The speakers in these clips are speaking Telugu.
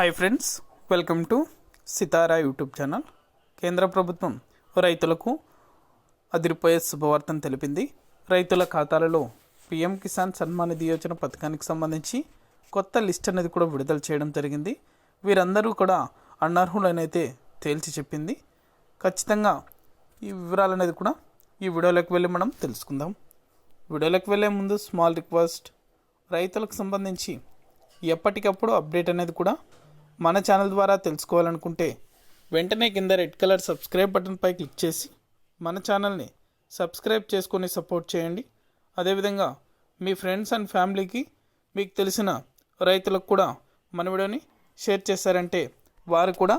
Hi friends welcome to Sitara YouTube channel కేంద్ర ప్రభుత్వం రైతులకు అదిరిపోయే శుభవార్తను తెలిపింది. రైతుల ఖాతాలలో పిఎం కిసాన్ సన్మాన్ నిధి యోజన పథకానికి సంబంధించి కొత్త లిస్ట్ అనేది కూడా విడుదల చేయడం జరిగింది. వీరందరూ కూడా అనర్హులనైతే తేల్చి చెప్పింది. ఖచ్చితంగా ఈ వివరాలు అనేది కూడా ఈ వీడియోలోకి వెళ్ళి మనం తెలుసుకుందాం. వీడియోలోకి వెళ్ళే ముందు స్మాల్ రిక్వెస్ట్ రైతులకు సంబంధించి ఎప్పటికప్పుడు అప్డేట్ అనేది కూడా మన ఛానల్ ద్వారా తెలుసుకోవాలనుకుంటే వెంటనే కింద రెడ్ కలర్ సబ్స్క్రైబ్ బటన్పై క్లిక్ చేసి మన ఛానల్ని సబ్స్క్రైబ్ చేసుకొని సపోర్ట్ చేయండి. అదేవిధంగా మీ ఫ్రెండ్స్ అండ్ ఫ్యామిలీకి మీకు తెలిసిన రైతులకు కూడా మన వీడియోని షేర్ చేశారంటే వారు కూడా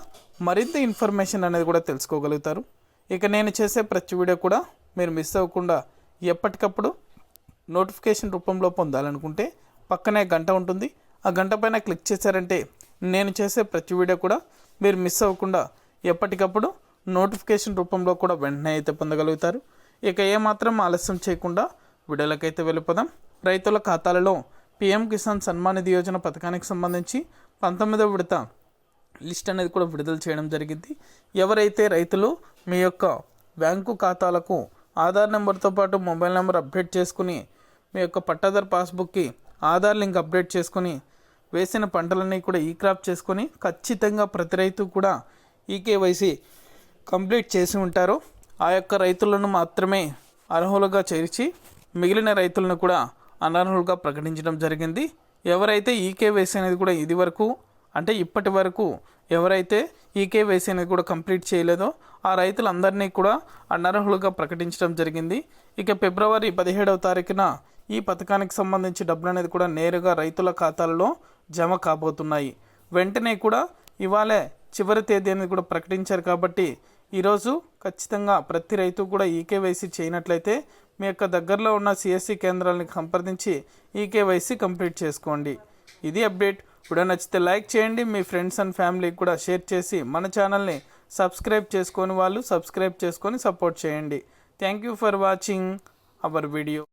మరింత ఇన్ఫర్మేషన్ అనేది కూడా తెలుసుకోగలుగుతారు. ఇక నేను చేసే ప్రతి వీడియో కూడా మీరు మిస్ అవ్వకుండా ఎప్పటికప్పుడు నోటిఫికేషన్ రూపంలో పొందాలనుకుంటే పక్కనే గంట ఉంటుంది. ఆ గంట పైన క్లిక్ చేశారంటే నేను చేసే ప్రతి వీడియో కూడా మీరు మిస్ అవ్వకుండా ఎప్పటికప్పుడు నోటిఫికేషన్ రూపంలో కూడా వెంటనే అయితే పొందగలుగుతారు. ఇక ఏమాత్రం ఆలస్యం చేయకుండా వీడియోలకైతే వెళ్ళిపోదాం. రైతుల ఖాతాలలో పిఎం కిసాన్ సన్మాన్ నిధి యోజన పథకానికి సంబంధించి పంతొమ్మిదవ విడత లిస్ట్ అనేది కూడా విడుదల చేయడం జరిగింది. ఎవరైతే రైతులు మీ యొక్క బ్యాంకు ఖాతాలకు ఆధార్ నెంబర్తో పాటు మొబైల్ నెంబర్ అప్డేట్ చేసుకుని మీ యొక్క పట్టాదార్ పాస్బుక్కి ఆధార్ లింక్ అప్డేట్ చేసుకుని వేసిన పంటలన్నీ కూడా ఈ క్రాప్ చేసుకొని ఖచ్చితంగా ప్రతి రైతు కూడా ఈకేవైసీ కంప్లీట్ చేసి ఉంటారో. ఆ యొక్క రైతులను మాత్రమే అర్హులుగా చేర్చి మిగిలిన రైతులను కూడా అనర్హులుగా ప్రకటించడం జరిగింది. ఎవరైతే ఈ అనేది కూడా ఇది వరకు అంటే ఇప్పటి వరకు ఎవరైతే ఈకేవైసీ అనేది కూడా కంప్లీట్ చేయలేదో ఆ రైతులందరినీ కూడా అనర్హులుగా ప్రకటించడం జరిగింది. ఇక ఫిబ్రవరి పదిహేడవ తారీఖున ఈ పథకానికి సంబంధించి డబ్బులు అనేది కూడా నేరుగా రైతుల ఖాతాలలో జమ కాబోతున్నాయి. వెంటనే కూడా ఇవాళే చివరి తేదీ అనేది కూడా ప్రకటించారు కాబట్టి ఈరోజు ఖచ్చితంగా ప్రతి రైతు కూడా ఈకేవైసీ చేయనట్లయితే మీ యొక్క దగ్గరలో ఉన్న సిఎస్సి కేంద్రాలను సంప్రదించి ఈకేవైసీ కంప్లీట్ చేసుకోండి. ఇది అప్డేట్. ఇప్పుడు నచ్చితే లైక్ చేయండి. మీ ఫ్రెండ్స్ అండ్ ఫ్యామిలీకి కూడా షేర్ చేసి మన ఛానల్ని సబ్స్క్రైబ్ చేసుకొని వాళ్ళు సబ్స్క్రైబ్ చేసుకొని సపోర్ట్ చేయండి. Thank you for watching our video.